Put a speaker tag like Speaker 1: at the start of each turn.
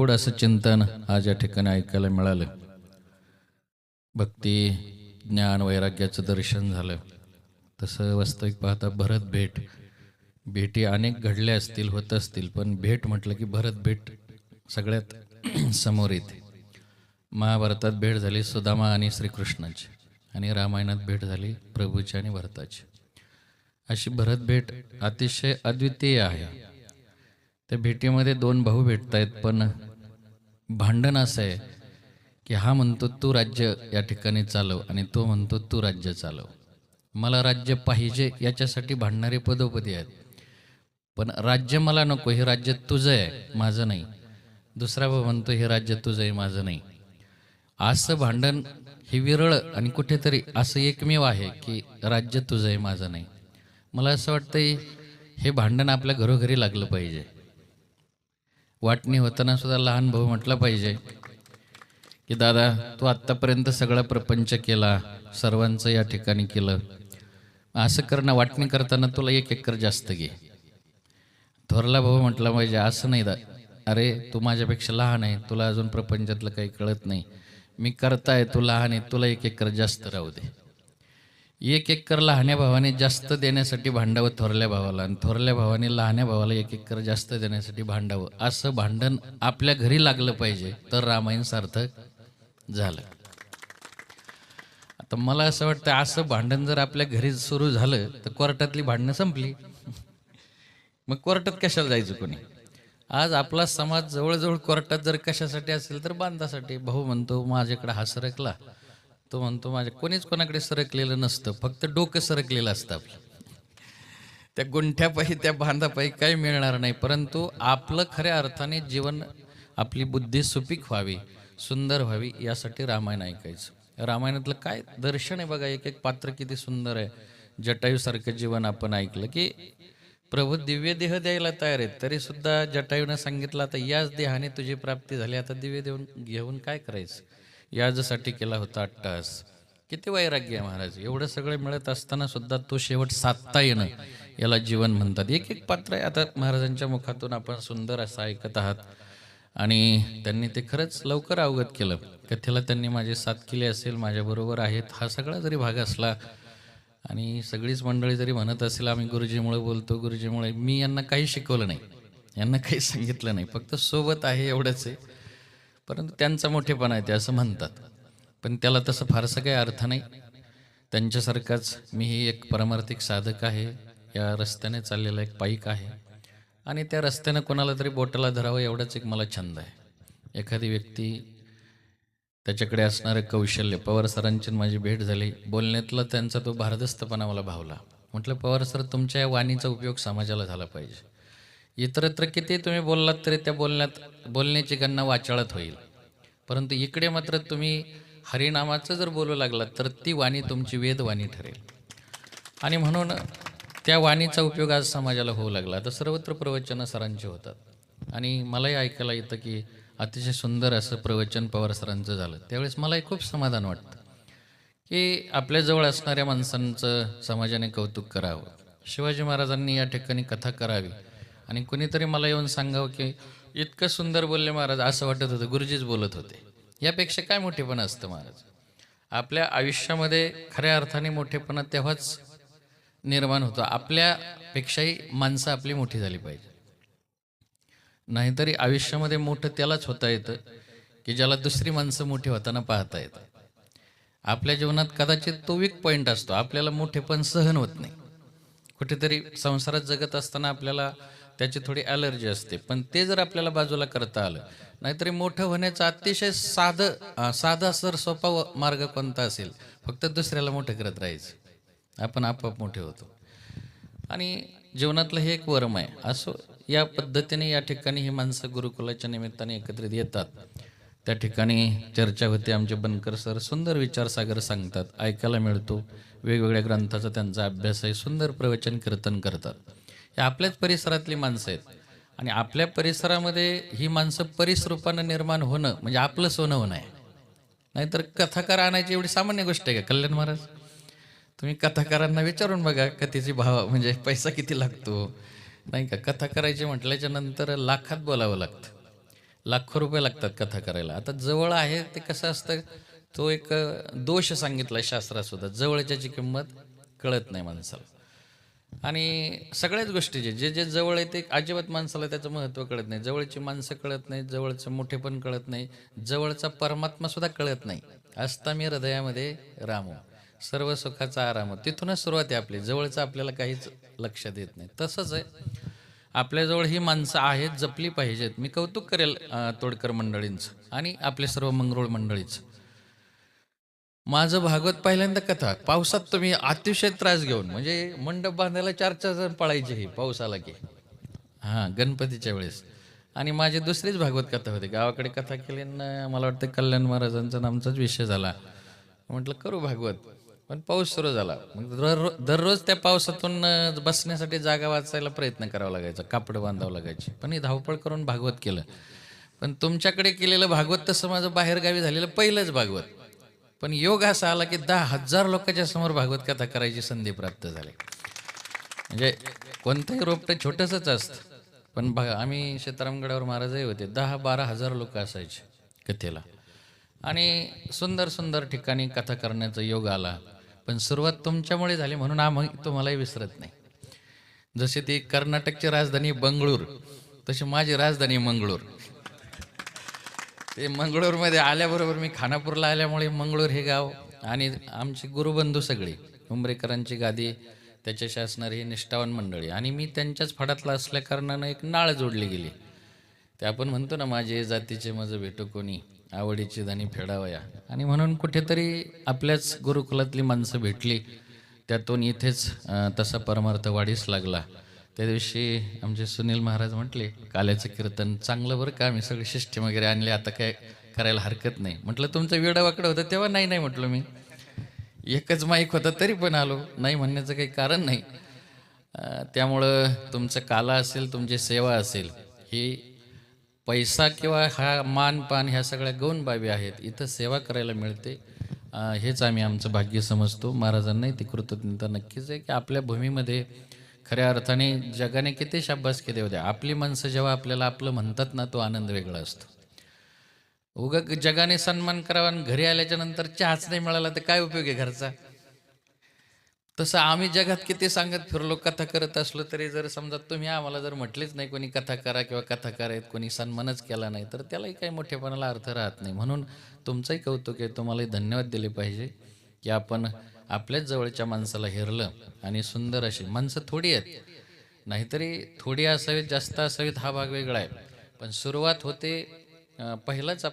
Speaker 1: गोड असं चिंतन आज या ठिकाणी ऐकायला मिळालं. भक्ती ज्ञान वैराग्याचं दर्शन झालं. तसं वास्तविक पाहता भरत भेट. भेटी अनेक घडल्या असतील होत असतील पण भेट म्हटलं की भरत भेट सगळ्यात समोर येते. महाभारतात भेट झाली सुदामा आणि श्रीकृष्णाची आणि रामायणात भेट झाली प्रभूची आणि भरताची. अशी भरत भेट अतिशय अद्वितीय आहे. त्या भेटीमध्ये दोन भाऊ भेटत आहेत पण भांडण असं आहे की हा म्हणतो तू राज्य या ठिकाणी चालव आणि तो म्हणतो तू राज्य चालव. मला राज्य पाहिजे याच्यासाठी भांडणारे पदोपदी आहेत. पण राज्य मला नको हे राज्य तुझं आहे माझं नाही. दुसरा भाऊ म्हणतो हे राज्य तुझं आहे माझं नाही. असं भांडण हे विरळ आणि कुठेतरी असं एकमेव आहे की राज्य तुझं आहे माझं नाही. मला असं वाटतं हे भांडण आपल्या घरोघरी लागलं पाहिजे. वाटणी होताना सुद्धा लहान भाऊ म्हटला पाहिजे की दादा तू आत्तापर्यंत सगळा प्रपंच केला सर्वांचं या ठिकाणी केलं. असं करणं वाटणी करताना तुला एक एकर जास्त घे. थोरला भाऊ म्हटला पाहिजे असं नाही दा अरे तू माझ्यापेक्षा लहान आहे तुला अजून प्रपंचातलं काही कळत नाही. मी करताय तू लहान आहे तुला एक एकर जास्त राहू दे. एक एकर लहान्या भावाने जास्त देण्यासाठी भांडावं थोरल्या भावाला आणि थोरल्या भावाने लहान्या भावाला एक एकर जास्त देण्यासाठी भांडावं. असं भांडण आपल्या घरी लागलं पाहिजे तर रामायण सार्थक झालं. आता मला असं वाटतं असं भांडण जर आपल्या घरी सुरू झालं तर कोर्टातली भांडणं संपली. मग कोर्टात कशाला जायचं कोणी? आज आपला समाज जवळजवळ कोर्टात जर कशासाठी असेल तर बांधासाठी. भाऊ म्हणतो माझ्याकडे हा सरकला तो म्हणतो माझ्या कोणीच कोणाकडे सरकलेलं नसतं फक्त डोकं सरकलेलं असतं आपलं. त्या गुंठ्यापायी त्या बांधापायी काही मिळणार नाही परंतु आपलं खऱ्या अर्थाने जीवन आपली बुद्धी सुपीक व्हावी सुंदर व्हावी यासाठी रामायण ऐकायचं. रामायणातलं काय दर्शन आहे बघा एक एक पात्र किती सुंदर आहे. जटायूसारखं जीवन आपण ऐकलं की प्रभू दिव्य देह द्यायला तयार आहेत तरी सुद्धा जटायूनं सांगितलं आता याच देहाने तुझी प्राप्ती झाली आता दिव्य देऊन घेऊन काय करायचं? याजसाठी केला होता अट्टास किती वैराग्य आहे महाराज? एवढं सगळं मिळत असताना सुद्धा तो शेवट साधता येणं याला जीवन म्हणतात. एक एक पात्र आहे. आता महाराजांच्या मुखातून आपण सुंदर असं ऐकत आहात. आणि त्यांनी ते खरंच लवकर अवगत केलं. कथेला त्यांनी माझे साथ केली असेल माझ्याबरोबर आहेत. हा सगळा जरी भाग असला आणि सगळीच मंडळी जरी म्हणत असेल आम्ही गुरुजीमुळे बोलतो गुरुजीमुळे. मी यांना काही शिकवलं नाही. यांना काही सांगितलं नाही. फक्त सोबत आहे एवढंच आहे. परंतु त्यांचा मोठेपणा आहे ते असं म्हणतात. पण त्याला तसं फारसं काही अर्थ नाही. त्यांच्यासारखाच मीही एक परमार्थिक साधक आहे. या रस्त्याने चाललेला एक पाईक आहे. आणि त्या रस्त्यानं कोणाला तरी बोटाला धरावं एवढाच एक मला छंद आहे. एखादी व्यक्ती त्याच्याकडे असणारं कौशल्य पवार सरांची माझी भेट झाली. बोलण्यातला त्यांचा तो भारदस्तपणा मला भावला. म्हटलं पवार सर तुमच्या या वाणीचा उपयोग समाजाला झाला पाहिजे. इतरत्र किती तुम्ही बोललात तरी त्या बोलण्यात बोलण्याची गणना वाचाळत होईल. परंतु इकडे मात्र तुम्ही हरिनामाचं जर बोलू लागलात तर ती वाणी तुमची वेदवाणी ठरेल. आणि म्हणून त्या वाणीचा उपयोग आज समाजाला होऊ लागला. तर सर्वत्र प्रवचनं सरांची होतात. आणि मलाही ऐकायला येतं की अतिशय सुंदर असं प्रवचन पवार सरांचं झालं. त्यावेळेस मलाही खूप समाधान वाटतं की आपल्याजवळ असणाऱ्या माणसांचं समाजाने कौतुक करावं. शिवाजी महाराजांनी या ठिकाणी कथा करावी. आणि कुणीतरी मला येऊन सांगावं की इतकं सुंदर बोलले महाराज असं वाटत होतं गुरुजीच बोलत होते. यापेक्षा काय मोठेपण असतं महाराज? आपल्या आयुष्यामध्ये खऱ्या अर्थाने मोठेपणा तेव्हाच निर्माण होतो. आपल्यापेक्षाही माणसं आपली मोठी झाली पाहिजे. नाहीतरी आयुष्यामध्ये मोठं त्यालाच होता येतं की ज्याला दुसरी माणसं मोठी होताना पाहता येतं आपल्या जीवनात कदाचित तो वीक पॉईंट असतो. आपल्याला मोठेपण सहन होत नाही. कुठेतरी संसारात जगत असताना आपल्याला त्याची थोडी ॲलर्जी असते. पण ते जर आपल्याला बाजूला करता आलं नाहीतरी मोठं होण्याचा अतिशय साधं साधा सर सोपा व- मार्ग कोणता असेल? फक्त दुसऱ्याला मोठं करत राहायचं. आपण आपोआप मोठे होतो. आणि जीवनातलं हे एक वरम आहे. असो या पद्धतीने या ठिकाणी ही माणसं गुरुकुलाच्या निमित्ताने एकत्रित येतात. त्या ठिकाणी चर्चा होते. आमचे बनकर सर सुंदर विचारसागर सांगतात. ऐकायला मिळतो. वेगवेगळ्या ग्रंथाचा त्यांचा अभ्यास आहे सुंदर प्रवचन कीर्तन करतात. ते आपल्याच परिसरातली माणसं आहेत. आणि आपल्या परिसरामध्ये ही माणसं परिसरूपानं निर्माण होणं म्हणजे आपलं सोनं होणं आहे. नाहीतर कथाकार आणायची एवढी सामान्य गोष्ट आहे का कल्याण महाराज? तुम्ही कथाकारांना विचारून बघा कथेची भाव म्हणजे पैसा किती लागतो. नाही का? कथा करायची म्हटल्याच्या नंतर लाखात बोलावं लागतं. लाखो रुपये लागतात कथा करायला आता जवळ आहे ते कसं असतं? तो एक दोष सांगितला शास्त्रात सुद्धा. जवळच्याची किंमत कळत नाही माणसाला. आणि सगळ्याच गोष्टीचे जे जे जवळ आहे ते अजिबात माणसाला त्याचं महत्त्व कळत नाही. जवळची माणसं कळत नाही जवळचं मोठेपण कळत नाही जवळचा परमात्मा सुद्धा कळत नाही. असता मी हृदयामध्ये रामो. सर्व सुखाचा आराम. तिथूनच सुरुवात आहे आपली. जवळचं आपल्याला काहीच लक्षात येत नाही. तसंच आहे. आपल्याजवळ ही माणसं आहेत जपली पाहिजेत. मी कौतुक करेल तोडकर मंडळींचं आणि आपले सर्व मंगरूळ मंडळीचं. माझं भागवत पहिल्यांदा कथा पावसात तुम्ही अतिशय त्रास घेऊन म्हणजे मंडप बांधायला चार चार जण पळायचे हे पाऊस आला की. हां गणपतीच्या वेळेस. आणि माझी दुसरीच भागवत कथा होती गावाकडे कथा केली मला वाटतं कल्याण महाराजांचा नामचाच आमचाच विषय झाला. म्हटलं करू भागवत. पण पाऊस सुरू झाला. मग दररोज दररोज त्या पावसातून बसण्यासाठी जागा वाचायला प्रयत्न करावा लागायचा कापडं बांधावं लागायची. पण हे धावपळ करून भागवत केलं. पण तुमच्याकडे केलेलं भागवत तसं माझं बाहेरगावी झालेलं पहिलंच भागवत. पण योग असा आला की दहा हजार लोकांच्या समोर भागवत कथा करायची संधी प्राप्त झाली. म्हणजे कोणतंही रोपटं छोटंसंच असतं. पण बघा आम्ही सीतारामगडावर महाराजही होते. दहा बारा हजार लोक असायचे कथेला. आणि सुंदर सुंदर ठिकाणी कथा करण्याचा योग आला. पण सुरुवात तुमच्यामुळे झाली म्हणून आम्ही तुम्हालाही विसरत नाही. जशी ती कर्नाटकची राजधानी बंगळूर तशी माझी राजधानी मंगळूर. ते मंगळूरमध्ये आल्याबरोबर मी खानापूरला आल्यामुळे मंगळूर हे गाव आणि आमची गुरुबंधू सगळी उमरेकरांची गादी त्याच्याशी असणारी ही निष्ठावान मंडळी. आणि मी त्यांच्याच फडातला असल्या कारणानं एक नाळ जोडली गेली. ते आपण म्हणतो ना माझे जातीचे माझं भेटू कोणी? आवडीची धनी फेडावया. आणि म्हणून कुठेतरी आपल्याच गुरुकुलातली माणसं भेटली. त्यातून इथेच तसा परमार्थ वाढीस लागला. त्या दिवशी आमचे सुनील महाराज म्हटले काल्याचं कीर्तन चांगलं बरं का? आम्ही सगळे शिष्टी वगैरे आणले आता काय करायला हरकत नाही. म्हटलं तुमचं वेडावाकडं होतं तेव्हा नाही नाही म्हटलं मी. एकच माईक होता तरी पण आलो नाही म्हणण्याचं काही कारण नाही. त्यामुळं तुमचं काला असेल तुमची सेवा असेल ही पैसा किंवा हा मान पान ह्या सगळ्या गौण बाबी आहेत इथं सेवा करायला मिळते. हेच आम्ही आमचं भाग्य समजतो. महाराजांनाही ती कृतज्ञता नक्कीच आहे की आपल्या भूमीमध्ये खऱ्या अर्थाने जगाने किती शाब्बास केले होते. आपली माणसं जेव्हा आपल्याला आपलं म्हणतात ना तो आनंद वेगळा असतो. उग जगाने सन्मान करावा आणि घरी आल्याच्यानंतर चहाच नाही मिळाला तर काय उपयोग आहे घरचा? तसं आम्ही जगात किती सांगत फिरलो कथा करत असलो तरी जर समजा तुम्ही आम्हाला जर म्हटलेच नाही कोणी कथा करा किंवा कथा करायत कोणी सन्मानच केला नाही तर त्यालाही काही मोठेपणाला अर्थ राहत नाही. म्हणून तुमचंही कौतुक आहे तुम्हालाही धन्यवाद दिले पाहिजे की आपण आपल्याच जवळच्या माणसाला हेरलं आणि सुंदर अशी माणसं थोडी आहेत. नाहीतरी थोडी असावीत जास्त असावीत हा भाग वेगळा आहे. पण सुरुवात होते पहिलाच